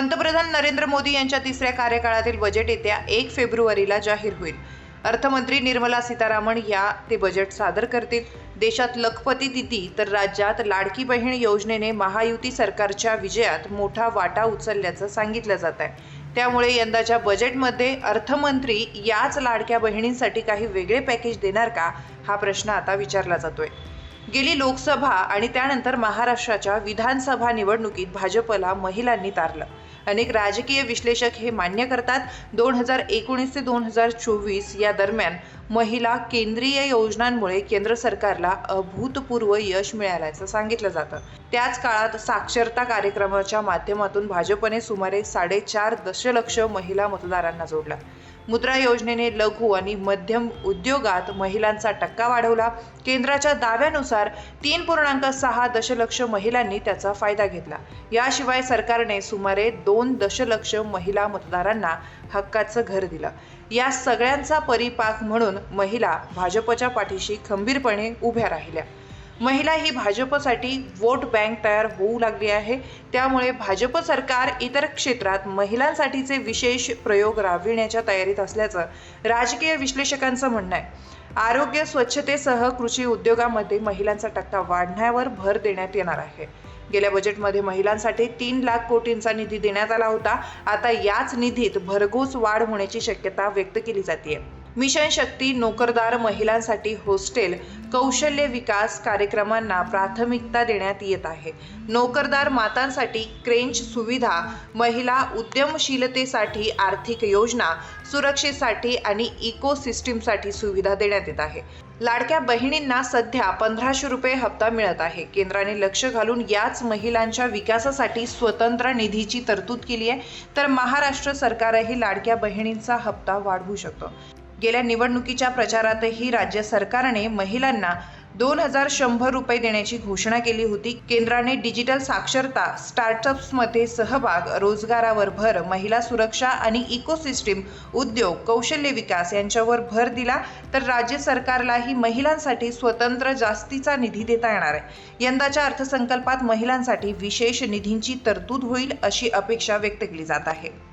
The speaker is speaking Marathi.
पंतप्रधान नरेंद्र मोदी यांच्या तिसऱ्या कार्यकाळातील बजेट येत्या एक फेब्रुवारीला जाहीर होईल. अर्थमंत्री निर्मला सीतारामन या ते बजेट सादर करतील. देशात लखपती दिदी तर राज्यात लाडकी बहीण योजनेने महायुती सरकारच्या विजयात मोठा वाटा उचलल्याचं सांगितलं जात आहे त्यामुळे यंदाच्या बजेटमध्ये अर्थमंत्री याच लाडक्या बहिणींसाठी काही वेगळे पॅकेज देणार का हा प्रश्न आता विचारला जातोय. गेली लोकसभा आणि त्यानंतर महाराष्ट्राच्या विधानसभा निवडणुकीत भाजपला महिलांनी तारलं. अनेक राजकीय विश्लेषक हे मान्य करतात दोन हजार एकोणीस ते दोन हजार चोवीस या दरम्यान महिला केंद्रीय योजनांमुळे केंद्र सरकारला अभूतपूर्व यश मिळाल्याचं सांगितलं जातं. त्याच काळात साक्षरता कार्यक्रमाच्या माध्यमातून भाजपने सुमारे साडेचार दशलक्ष महिला मतदारांना जोडला. मुद्रा योजनेने लघु आणि मध्यम उद्योगात महिलांचा टक्का वाढवला. केंद्राच्या दाव्यानुसार तीन पूर्णांक सहा दशलक्ष महिलांनी त्याचा फायदा घेतला. याशिवाय सरकारने सुमारे दोन दशलक्ष महिला मतदारांना हक्काचं घर दिलं. या सगळ्यांचा परिपाक म्हणून महिला भाजपच्या पाठीशी खंबीरपणे उभ्या राहिल्या. महिला ही भाजपसाठी वोट बँक तयार होऊ लागली आहे. त्यामुळे भाजप सरकार इतर क्षेत्रात महिलांसाठीचे विशेष प्रयोग राबविण्याच्या तयारीत असल्याचं राजकीय विश्लेषकांचं म्हणणं आहे. आरोग्य स्वच्छतेसह कृषी उद्योगामध्ये महिलांचा टक्का वाढण्यावर भर देण्यात येणार आहे. गेल्या बजेटमध्ये महिलांसाठी तीन लाख कोटींचा निधी देण्यात आला होता. आता याच निधीत भरघोस वाढ होण्याची शक्यता व्यक्त केली जाते मिशन शक्ती नोकरदार महिलांसाठी हॉस्टेल कौशल्य विकास कार्यक्रमांना प्राथमिकता देण्यात येत आहे. नोकरदार मातांसाठी क्रेंच सुविधा महिला उद्यमशीलतेसाठी आर्थिक योजना सुरक्षेसाठी आणि इकोसिस्टीमसाठी सुविधा देण्यात येत आहे. लाडक्या बहिणींना सध्या पंधराशे रुपये हप्ता मिळत आहे. केंद्राने लक्ष घालून याच महिलांच्या विकासासाठी स्वतंत्र निधीची तरतूद केली आहे तर महाराष्ट्र सरकारही लाडक्या बहिणींचा हप्ता वाढवू शकतो. गेल्या निवडणुकीच्या प्रचारातही राज्य सरकारने महिलांना दोन हजार शंभर रुपये देण्याची घोषणा केली होती. केंद्राने डिजिटल साक्षरता स्टार्टअप्समध्ये सहभाग रोजगारावर भर महिला सुरक्षा आणि इकोसिस्टीम उद्योग कौशल्य विकास यांच्यावर भर दिला तर राज्य सरकारलाही महिलांसाठी स्वतंत्र जास्तीचा निधी देता येणार आहे. यंदाच्या अर्थसंकल्पात महिलांसाठी विशेष निधींची तरतूद होईल अशी अपेक्षा व्यक्त केली जात आहे.